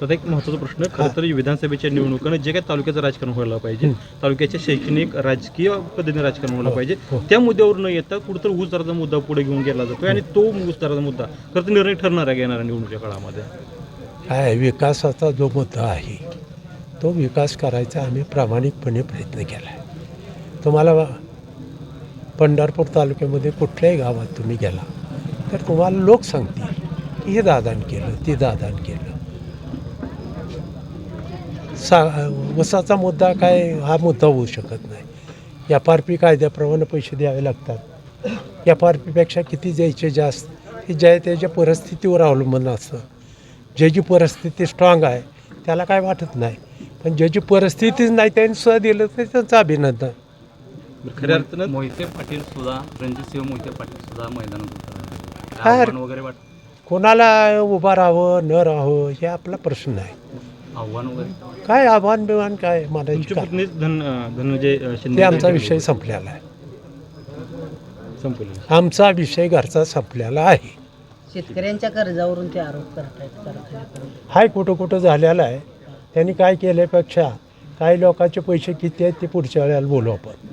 तर एक महत्त्वाचा प्रश्न खरं तर विधानसभेच्या निवडणुकांना जे काही तालुक्याचं राजकारण व्हायला पाहिजे तालुक्याच्या शैक्षणिक राजकीय पद्धतीने राजकारण व्हायला पाहिजे त्या मुद्द्यावर न येता कुठंतरी ऊस दराचा मुद्दा पुढे घेऊन गेला जातो आणि तो ऊस दराचा मुद्दा खरं तर निर्णय ठरणार आहे येणाऱ्या निवडणुकीच्या काळामध्ये. काय विकासाचा जो मुद्दा आहे तो विकास करायचा आम्ही प्रामाणिकपणे प्रयत्न केला आहे तुम्हाला पंढरपूर तालुक्यामध्ये कुठल्याही गावात तुम्ही गेला तर तुम्हाला लोक सांगतील की हे दादान केलं ते दादान केलं. सा वसाचा मुद्दा काय हा मुद्दा होऊ शकत नाही. एफ आर पी कायद्याप्रमाणे पैसे द्यावे लागतात. एफ आर पीपेक्षा किती द्यायचे जास्त हे ज्या त्याच्या परिस्थितीवर अवलंबून असतं. ज्याची परिस्थिती स्ट्रॉंग आहे त्याला काय वाटत नाही. पण ज्याची परिस्थितीच नाही त्यांनी सुद्धा दिलं तर त्यांचं अभिनंदन. खऱ्या अर्थानं मोहिते पाटील सुद्धा रणजितसिंह मोहिते पाटील सुद्धा मैदानात वगैरे वाट कोणाला उभा राहावं न राहावं हे आपला प्रश्न आहे. आव्हान वगैरे? काय आव्हान बिव्हान काय तुमची मानायची धन धनंजय अं, शिंदे ते आमचा विषय संपलेला आहे. संपलेला आमचा विषय घरचा संपलेला आहे. शेतकऱ्यांच्या कर्जावरून ते आरोप करतायत. हाय कुठं कुठं झालेला आहे. त्यांनी काय केल्यापेक्षा काही लोकांचे पैसे किती आहेत ते पुढच्या वेळेला बोलू आपण.